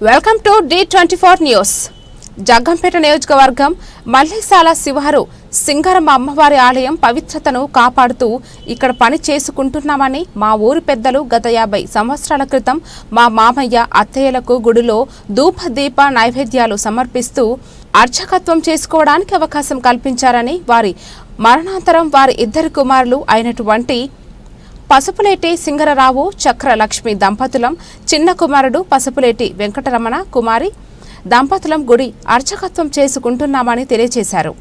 Welcome to the twenty four news Jaggampeta నియోజకవర్గం మల్లేశాల శివారు సింగరమ్మ అమ్మవారి ఆలయం పవిత్రతను కాపాడుతూ ఇక్కడ పని చేసుకుంటున్నామని మా ఊరి పెద్దలు గత యాభై సంవత్సరాల క్రితం మా మామయ్య అత్తయ్యలకు గుడిలో ధూప దీప నైవేద్యాలు సమర్పిస్తూ అర్చకత్వం చేసుకోవడానికి అవకాశం కల్పించారని వారి మరణాంతరం వారి ఇద్దరు కుమారులు అయినటువంటి పసుపులేటి సింగరరావు చక్రలక్ష్మి దంపతులం చిన్న కుమారుడు పసుపులేటి వెంకటరమణ కుమారి. దంపతులం గుడి అర్చకత్వం చేసుకుంటున్నామని తెలియజేశారు.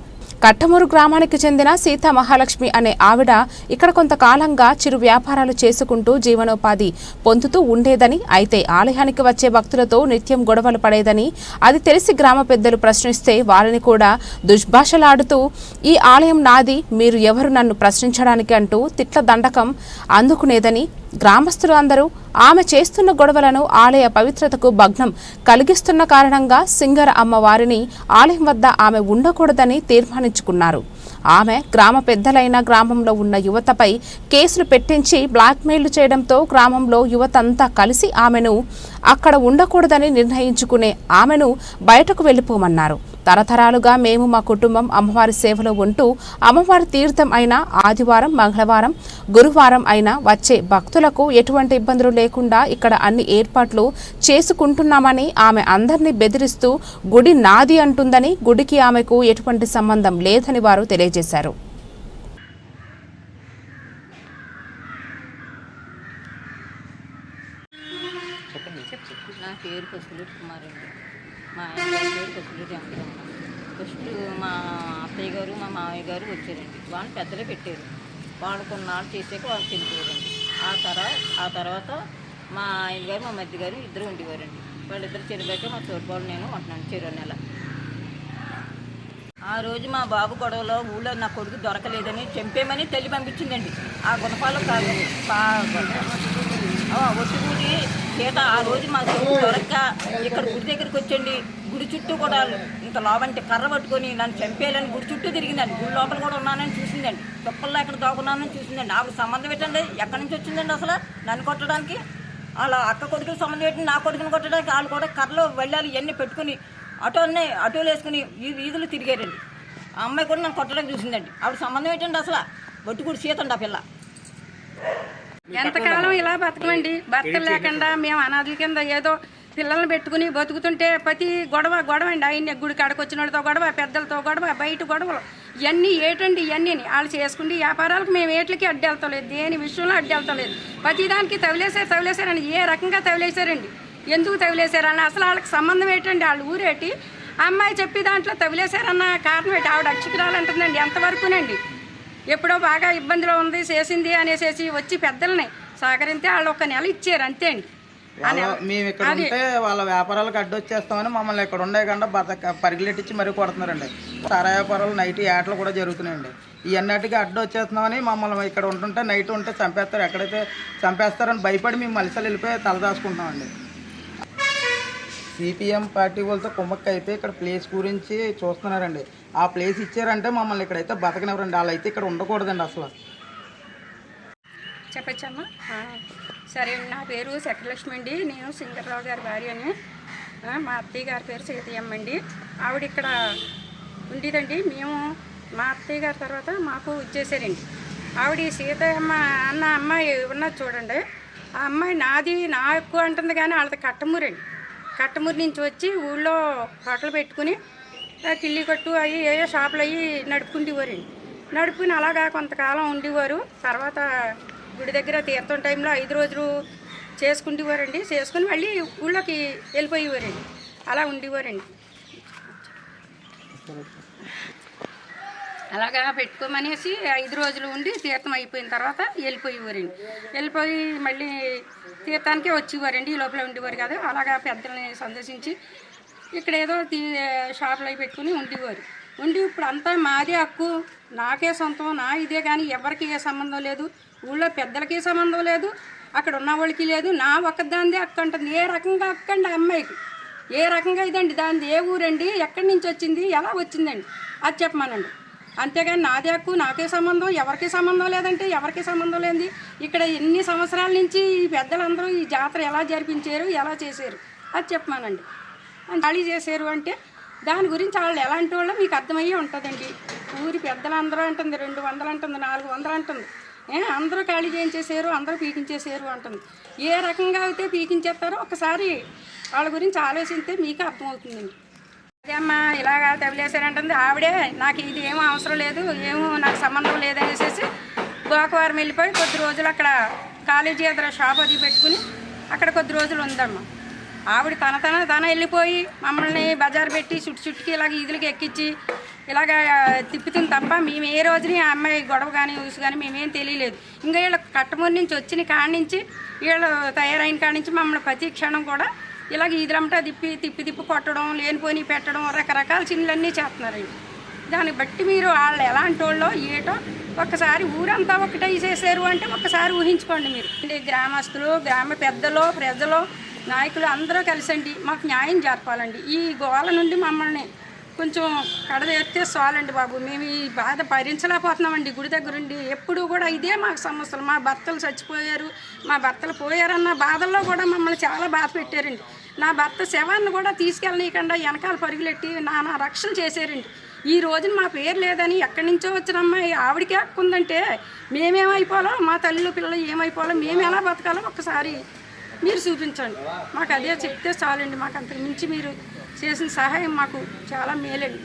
కట్టమూరు గ్రామానికి చెందిన సీతా మహాలక్ష్మి అనే ఆవిడ ఇక్కడ కొంతకాలంగా చిరు వ్యాపారాలు చేసుకుంటూ జీవనోపాధి పొందుతూ ఉండేదని అయితే ఆలయానికి వచ్చే భక్తులతో నిత్యం గొడవలు పడేదని అది తెలిసి గ్రామ పెద్దలు ప్రశ్నిస్తే వారిని కూడా దుష్భాషలాడుతూ ఈ ఆలయం నాది మీరు ఎవరు నన్ను ప్రశ్నించడానికి? అంటూ తిట్ల దండకం అందుకునేదని గ్రామస్తులు అందరూ ఆమె చేస్తున్న గొడవలను ఆలయ పవిత్రతకు భగ్నం కలిగిస్తున్న కారణంగా సింగర అమ్మవారిని ఆలయం వద్ద ఆమె ఉండకూడదని తీర్మానించుకున్నారు ఆమె గ్రామ పెద్దలైన గ్రామంలో ఉన్న యువతపై కేసులు పెట్టించి బ్లాక్మెయిల్ చేయడంతో గ్రామంలో యువతంతా కలిసి ఆమెను అక్కడ ఉండకూడదని నిర్ణయించుకునే ఆమెను బయటకు వెళ్ళిపోమన్నారు. తరతరాలుగా మేము మా కుటుంబం అమ్మవారి సేవలో ఉంటూ అమ్మవారి తీర్థం అయిన ఆదివారం మంగళవారం గురువారం అయినా వచ్చే భక్తులకు ఎటువంటి ఇబ్బందులు లేకుండా ఇక్కడ అన్ని ఏర్పాట్లు చేసుకుంటున్నామని ఆమె అందరినీ బెదిరిస్తూ గుడి నాది అంటుందని గుడికి ఆమెకు ఎటువంటి సంబంధం లేదని వారు తెలియజేశారు. నా పేరు పసుపులూరు కుమార్ అండి. మా ఆయన గారి పేరు పసుపులూరు ఫస్ట్ మా అత్తయ్య గారు మా మామయ్య గారు వచ్చారండి. వాళ్ళు పెద్దలే పెట్టారు. వాళ్ళు కొన్నాళ్ళు చేసాక వాళ్ళు చనిపోయారండి ఆ తర్వాత ఆ తర్వాత మా ఆయన గారు మా మధ్య గారు ఇద్దరు ఉండేవారండి. వాళ్ళిద్దరు చనిపోయాక మా తోడుబాబు నేను ఉంటున్నాను చెరువు నెల. ఆ రోజు మా బాబు గొడవలో ఊళ్ళో నా కొడుకు దొరకలేదని చంపేమని తల్లి పంపించిందండి. ఆ గుణపాలం కాదు ఒట్టుకూడి సీత ఆ రోజు మా కొడుకు దొరక్క ఇక్కడ గుడి దగ్గరికి వచ్చండి. గుడి చుట్టూ కూడా ఇంత లోపంటే కర్ర పట్టుకొని నన్ను చంపేయాలని గుడి చుట్టూ తిరిగిందండి. గుడి లోపల కూడా ఉన్నానని చూసిందండి. తొక్కల్లో ఎక్కడ దాక్కున్నానని చూసిందండి. ఆవిడ సంబంధం పెట్టండి ఎక్కడి నుంచి వచ్చిందండి అసలు? నన్ను కొట్టడానికి? వాళ్ళ అక్క కొడుకుకి సంబంధం పెట్టి నా కొడుకుని కొట్టడానికి వాళ్ళు కూడా కర్రలు వెళ్ళాలి ఇవన్నీ పెట్టుకుని అటోనే అటోలు వేసుకుని ఈ వీధులు తిరిగారండి. ఆ అమ్మాయి కూడా నన్ను కొట్టడానికి చూసిందండి. ఆవిడ సంబంధం ఏంటండి అసలు? బొట్టుకుడు సీతండి ఆ పిల్ల. ఎంతకాలం ఇలా బతకమండి? భర్తలు లేకుండా మేము అనాథుల కింద ఏదో పిల్లల్ని పెట్టుకుని బతుకుతుంటే ప్రతి గొడవ గొడవ అండి ఆయన గుడి కాడకు వచ్చిన వాళ్ళతో గొడవ పెద్దలతో గొడవ బయట గొడవలు. ఇవన్నీ ఏటండి? ఇవన్నీ వాళ్ళు చేసుకుంటే వ్యాపారాలకు మేము ఏట్లకి అడ్డు వెళ్తలేదు. దేని విషయంలో అడ్డు వెళ్తలేదు. ప్రతిదానికి తవిలేసారు తవిలేసారండి ఏ రకంగా తవిలేసారండి? ఎందుకు తవిలేసారని? అసలు వాళ్ళకి సంబంధం ఏంటండి? వాళ్ళు ఊరేటి అమ్మాయి చెప్పి దాంట్లో తవిలేసారన్న కారణం ఏంటి? ఆవిడ అక్షిరాలంటుందండి ఎంతవరకునండి? ఎప్పుడో బాగా ఇబ్బందిలో ఉంది చేసింది అనేసి వచ్చి పెద్దల్ని సహకరిస్తే వాళ్ళు ఒక నెల ఇచ్చారు అంతే అండి. మేము ఇక్కడ ఉంటే వాళ్ళ వ్యాపారాలకు అడ్డొచ్చేస్తామని మమ్మల్ని ఇక్కడ ఉండే కన్నా బతక పరిగెలెట్టించి మరీ కొడుతున్నారండి. సారా వ్యాపారాలు నైట్ ఏటలు కూడా జరుగుతున్నాయండి. ఇవన్నిటికీ అడ్డు వచ్చేస్తున్నామని మమ్మల్ని ఇక్కడ ఉంటుంటే నైట్ ఉంటే చంపేస్తారు. ఎక్కడైతే చంపేస్తారని భయపడి మేము మలిసలు వెళ్ళిపోయి తలదాచుకుంటున్నామండి సిపిఎం పార్టీ వాళ్ళతో కుమ్మక్క అయితే ఇక్కడ ప్లేస్ గురించి చూస్తున్నారండి. ఆ ప్లేస్ ఇచ్చారంటే మమ్మల్ని ఇక్కడైతే బతకనివ్వరండి. వాళ్ళు అయితే ఇక్కడ ఉండకూడదండి అసలు. చెప్పచ్చమ్మా? సరే నా పేరు శకలక్ష్మి అండి. నేను సింగర్రావు గారి భార్యని. అని మా అత్తయ్య గారి పేరు సీతయ్యమ్మ అండి. ఆవిడ ఇక్కడ ఉండేదండి. మేము మా అత్తయ్య గారి తర్వాత మాకు ఇచ్చేసారండి ఆవిడ సీతయ్యమ్మ అన్న అమ్మాయి ఉన్నది చూడండి. ఆ అమ్మాయి నాది నా ఎక్కువ అంటుంది కానీ వాళ్ళది కట్టమూరండి. కట్టమూరు నుంచి వచ్చి ఊళ్ళో హోటల్ పెట్టుకుని కిల్లి కొట్టు అవి ఏయో షాపులు అవి నడుపుకుంటేవారండి నడుపుకుని అలాగా కొంతకాలం ఉండేవారు. తర్వాత గుడి దగ్గర తీర్థం టైంలో ఐదు రోజులు చేసుకుంటేవారండి చేసుకుని మళ్ళీ ఊళ్ళోకి వెళ్ళిపోయేవారండి. అలా ఉండేవారండి. అలాగా పెట్టుకోమనేసి ఐదు రోజులు ఉండి తీర్థం అయిపోయిన తర్వాత వెళ్ళిపోయేవారండి. వెళ్ళిపోయి మళ్ళీ తీర్థానికే వచ్చేవారండి ఈ లోపల ఉండేవారు కాదు. అలాగా పెద్దల్ని సందర్శించి ఇక్కడ ఏదో తీ షాపులు అవి పెట్టుకుని ఉండేవారు. ఉండి ఇప్పుడు అంతా మాదే హక్కు. నాకే సొంతం నా ఇదే కానీ ఎవరికి ఏ సంబంధం లేదు. ఊళ్ళో పెద్దలకి సంబంధం లేదు. అక్కడ ఉన్న వాళ్ళకి లేదు. నా ఒక్కదాందే హక్కు అంటుంది ఏ రకంగా హక్కండి ఆ అమ్మాయికి? ఏ రకంగా ఇదండి? దాని ఏ ఊరండి? ఎక్కడి నుంచి వచ్చింది? ఎలా వచ్చిందండి? అది చెప్పమానండి. అంతేగాని నాదే హక్కు నాకే సంబంధం ఎవరికి సంబంధం లేదంటే ఎవరికి సంబంధం లేనిది. ఇక్కడ ఎన్ని సంవత్సరాల నుంచి ఈ పెద్దలందరూ ఈ జాతర ఎలా జరిపించారు ఎలా చేశారు? అది చెప్పమానండి ఖాళీ చేశారు అంటే దాని గురించి వాళ్ళు ఎలాంటి వాళ్ళు మీకు అర్థమయ్యే ఉంటుందండి. ఊరి పెద్దలందరూ అంటుంది రెండు వందలు అంటుంది నాలుగు వందలు అంటుంది. ఏ అందరూ ఖాళీ చేయించేసారు అందరూ పీకించేసారు అంటుంది. ఏ రకంగా అయితే పీకించేస్తారో ఒకసారి వాళ్ళ గురించి ఆలోచిస్తే మీకు అర్థమవుతుందండి. అదేమ్మా ఇలాగా తగిలేసారంటుంది ఆవిడే నాకు ఇది ఏమో అవసరం లేదు ఏమో నాకు సంబంధం లేదనేసి గోకవారం వెళ్ళిపోయి కొద్ది రోజులు అక్కడ కాలేజీ ఎదుర షాప్ అది పెట్టుకుని అక్కడ కొద్ది రోజులు ఉందమ్మా. ఆవిడ తన తన తన వెళ్ళిపోయి మమ్మల్ని బజార్ పెట్టి చుట్టు చుట్టుకి ఇలాగ ఈదులకి ఎక్కించి ఇలాగ తిప్పుతుంది తప్ప మేము ఏ రోజుని ఆ అమ్మాయి గొడవ కానీ ఊసు కానీ మేమేం తెలియలేదు. ఇంకా వీళ్ళ కట్టమూరి నుంచి వచ్చిన కాడి నుంచి వీళ్ళు తయారైన కాడి నుంచి మమ్మల్ని ప్రతి క్షణం కూడా ఇలాగ ఈదులంటా తిప్పి తిప్పి తిప్పి కొట్టడం లేనిపోని పెట్టడం రకరకాల చిన్నలన్నీ చేస్తున్నారండి. దాన్ని బట్టి మీరు వాళ్ళు ఎలాంటి వాళ్ళో ఏటో ఒక్కసారి ఊరంతా ఒకటే చేశారు అంటే ఒక్కసారి ఊహించుకోండి మీరు. గ్రామస్తులు గ్రామ పెద్దలు ప్రజలు నాయకులు అందరూ కలిసండి. మాకు న్యాయం జరపాలండి. ఈ గోల నుండి మమ్మల్ని కొంచెం కడదేస్తే చాలండి బాబు. మేము ఈ బాధ భరించలేకపోతున్నామండి. గుడి దగ్గరుండి ఎప్పుడు కూడా ఇదే మాకు సమస్యలు. మా భర్తలు చచ్చిపోయారు. మా భర్తలు పోయారన్న బాధల్లో కూడా మమ్మల్ని చాలా బాధ పెట్టారండి. నా భర్త శవాన్ని కూడా తీసుకెళ్ళనీయకుండా వెనకాల పరుగులెట్టి నానా రక్షణ చేశారండి. ఈ రోజున మా పేరు లేదని ఎక్కడి నుంచో వచ్చిన అమ్మాయి ఆవిడకే హక్కు ఉందంటే మేమేమైపోవాలో మా తల్లి పిల్లలు ఏమైపోవాలో మేము ఎలా బతకాలో ఒక్కసారి మీరు చూపించండి. మాకు అదే చెప్తే చాలండి. మాకు అంతకు మించి మీరు చేసిన సహాయం మాకు చాలా మేలండి.